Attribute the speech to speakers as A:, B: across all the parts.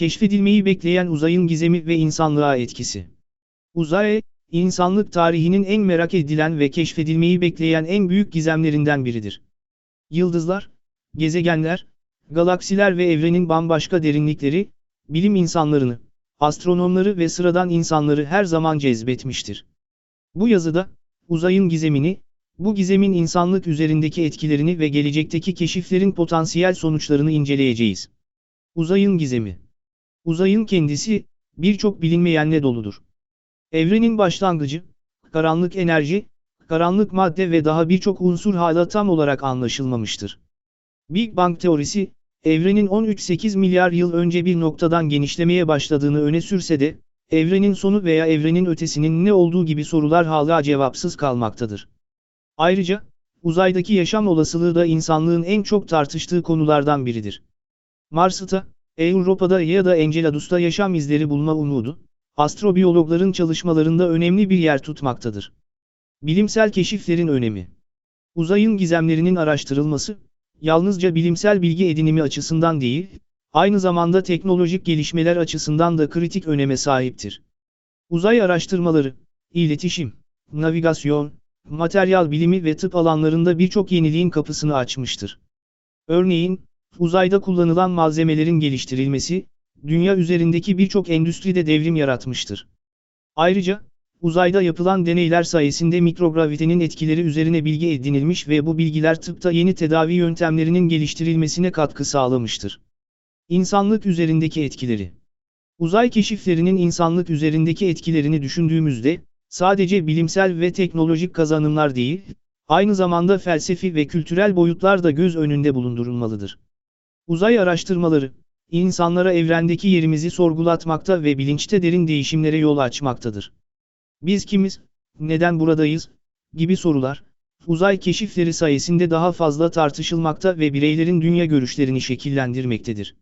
A: Keşfedilmeyi bekleyen uzayın gizemi ve insanlığa etkisi. Uzay, insanlık tarihinin en merak edilen ve keşfedilmeyi bekleyen en büyük gizemlerinden biridir. Yıldızlar, gezegenler, galaksiler ve evrenin bambaşka derinlikleri, bilim insanlarını, astronomları ve sıradan insanları her zaman cezbetmiştir. Bu yazıda, uzayın gizemini, bu gizemin insanlık üzerindeki etkilerini ve gelecekteki keşiflerin potansiyel sonuçlarını inceleyeceğiz. Uzayın gizemi Uzayın kendisi, birçok bilinmeyenle doludur. Evrenin başlangıcı, karanlık enerji, karanlık madde ve daha birçok unsur hala tam olarak anlaşılmamıştır. Big Bang teorisi, evrenin 13-8 milyar yıl önce bir noktadan genişlemeye başladığını öne sürse de, evrenin sonu veya evrenin ötesinin ne olduğu gibi sorular hala cevapsız kalmaktadır. Ayrıca, uzaydaki yaşam olasılığı da insanlığın en çok tartıştığı konulardan biridir. Mars'ta, Avrupa'da ya da Enceladus'ta yaşam izleri bulma umudu, astrobiyologların çalışmalarında önemli bir yer tutmaktadır. Bilimsel keşiflerin önemi Uzayın gizemlerinin araştırılması, yalnızca bilimsel bilgi edinimi açısından değil, aynı zamanda teknolojik gelişmeler açısından da kritik öneme sahiptir. Uzay araştırmaları, iletişim, navigasyon, materyal bilimi ve tıp alanlarında birçok yeniliğin kapısını açmıştır. Örneğin, uzayda kullanılan malzemelerin geliştirilmesi, dünya üzerindeki birçok endüstride devrim yaratmıştır. Ayrıca, uzayda yapılan deneyler sayesinde mikrogravitenin etkileri üzerine bilgi edinilmiş ve bu bilgiler tıpta yeni tedavi yöntemlerinin geliştirilmesine katkı sağlamıştır. İnsanlık üzerindeki etkileri Uzay keşiflerinin insanlık üzerindeki etkilerini düşündüğümüzde, sadece bilimsel ve teknolojik kazanımlar değil, aynı zamanda felsefi ve kültürel boyutlar da göz önünde bulundurulmalıdır. Uzay araştırmaları, insanlara evrendeki yerimizi sorgulatmakta ve bilinçte derin değişimlere yol açmaktadır. Biz kimiz, neden buradayız, gibi sorular, uzay keşifleri sayesinde daha fazla tartışılmakta ve bireylerin dünya görüşlerini şekillendirmektedir.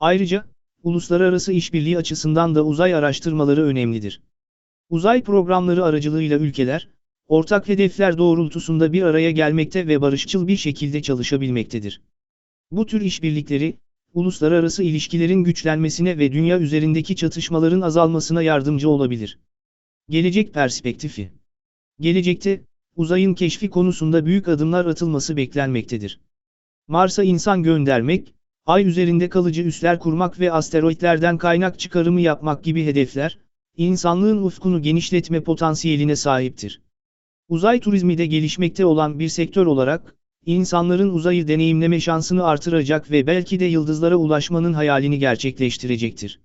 A: Ayrıca, uluslararası işbirliği açısından da uzay araştırmaları önemlidir. Uzay programları aracılığıyla ülkeler, ortak hedefler doğrultusunda bir araya gelmekte ve barışçıl bir şekilde çalışabilmektedir. Bu tür işbirlikleri, uluslararası ilişkilerin güçlenmesine ve dünya üzerindeki çatışmaların azalmasına yardımcı olabilir. Gelecek perspektifi Gelecekte, uzayın keşfi konusunda büyük adımlar atılması beklenmektedir. Mars'a insan göndermek, Ay üzerinde kalıcı üsler kurmak ve asteroitlerden kaynak çıkarımı yapmak gibi hedefler, insanlığın ufkunu genişletme potansiyeline sahiptir. Uzay turizmi de gelişmekte olan bir sektör olarak, insanların uzayı deneyimleme şansını artıracak ve belki de yıldızlara ulaşmanın hayalini gerçekleştirecektir.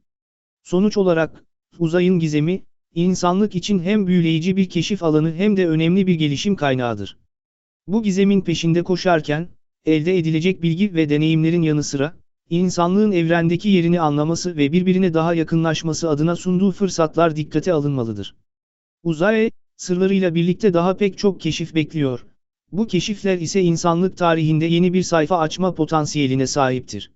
A: Sonuç olarak, uzayın gizemi, insanlık için hem büyüleyici bir keşif alanı hem de önemli bir gelişim kaynağıdır. Bu gizemin peşinde koşarken, elde edilecek bilgi ve deneyimlerin yanı sıra, insanlığın evrendeki yerini anlaması ve birbirine daha yakınlaşması adına sunduğu fırsatlar dikkate alınmalıdır. Uzay, sırlarıyla birlikte daha pek çok keşif bekliyor. Bu keşifler ise insanlık tarihinde yeni bir sayfa açma potansiyeline sahiptir.